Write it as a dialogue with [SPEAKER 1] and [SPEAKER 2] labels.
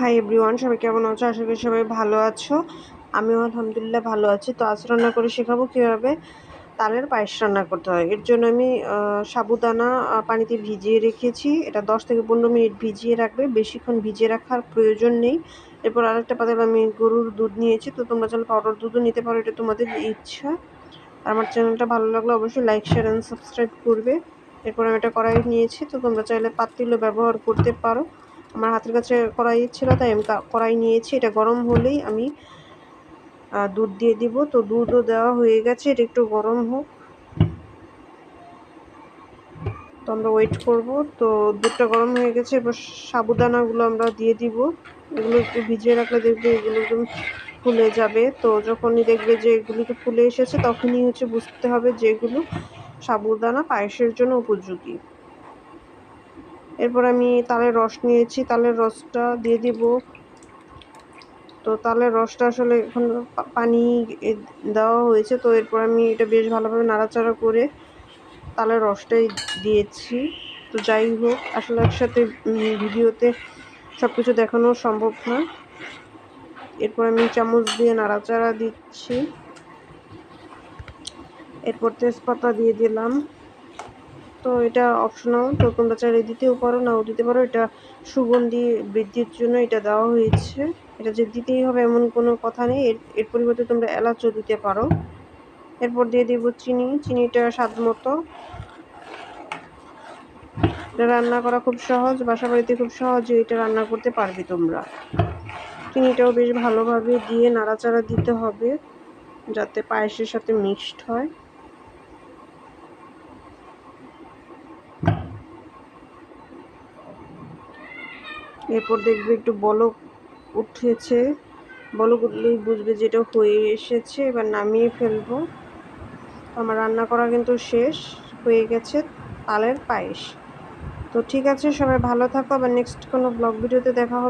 [SPEAKER 1] Hi everyone, সবাই কেমন আছো? আশা করি সবাই ভালো আছো। আমিও আলহামদুলিল্লাহ ভালো আছি। তো আজ রান্না করে শেখাবো কীভাবে তালের পায়েস রান্না করতে হয়। এর জন্য আমি সাবুদানা পানিতে ভিজিয়ে রেখেছি। এটা দশ থেকে পনেরো মিনিট ভিজিয়ে রাখবে। বেশিক্ষণ ভিজিয়ে রাখার প্রয়োজন নেই। এরপর আরেকটা পাতায় আমি গরুর দুধ নিয়েছি। তো তোমরা চাইলে পাউডার দুধও নিতে পারো, এটা তোমাদের ইচ্ছা। আর আমার চ্যানেলটা ভালো লাগলে অবশ্যই লাইক, শেয়ার অ্যান্ড সাবস্ক্রাইব করবে। এরপর আমি এটা কড়াই নিয়েছি। তো তোমরা চাইলে পাতিলও ব্যবহার করতে পারো। আমার হাতের কাছে কড়াই ছিল, তাই আমি কড়াই নিয়েছি। এটা গরম হলেই আমি দুধ দিয়ে দিব। তো দুধও দেওয়া হয়ে গেছে, এটা একটু গরম হোক। তো আমরা ওয়েট করব। তো দুধটা গরম হয়ে গেছে, এবার সাবুদানাগুলো আমরা দিয়ে দিব। এগুলো একটু ভিজিয়ে রাখলে দেখবে এগুলো একদম ফুলে যাবে। তো যখনই দেখবে যে এগুলিকে ফুলে এসেছে, তখনই হচ্ছে বুঝতে হবে যে এগুলো সাবুদানা পায়েসের জন্য উপযোগী। এরপর আমি তালের রস নিয়েছি। তালের রসটা দিয়ে দিব। তো তালের রসটা আসলে এখন পানি দেওয়া হয়েছে। তো এরপর আমি এটা বেশ ভালোভাবে নাড়াচাড়া করে তালের রসটাই দিয়েছি। তো যাই হোক, আসলে একসাথে ভিডিওতে সব কিছু দেখানো সম্ভব না। এরপর আমি চামচ দিয়ে নাড়াচাড়া দিচ্ছি। এরপর তেজপাতা দিয়ে দিলাম। তো এটা অপশনাল তো তোমরা চাইলে দিতেও পারো, নাও দিতে পারো। এটা সুগন্ধি বৃদ্ধির জন্য এটা দেওয়া হয়েছে। এটা যে দিতেই হবে এমন কোনো কথা নেই। এর এর পরিবর্তে তোমরা এলাচও দিতে পারো। এরপর দিয়ে দিব চিনি। চিনিটা স্বাদ মতো। এটা রান্না করা খুব সহজ। বাসা বাড়িতে খুব সহজে এটা রান্না করতে পারবে তোমরা। চিনিটাও বেশ ভালোভাবে দিয়ে নাড়াচাড়া দিতে হবে, যাতে পায়েসের সাথে মিক্সড হয়। এরপর দেখবে একটু বলক উঠেছে। বলক উঠলেই বুঝবে যে এটা হয়ে এসেছে, এবার নামিয়ে ফেলব। আমার রান্না করা কিন্তু শেষ, হয়ে গেছে তালের পায়েস। তো ঠিক আছে, সবাই ভালো থাকো, আবার নেক্সট কোনো ব্লগ ভিডিওতে দেখা হবে।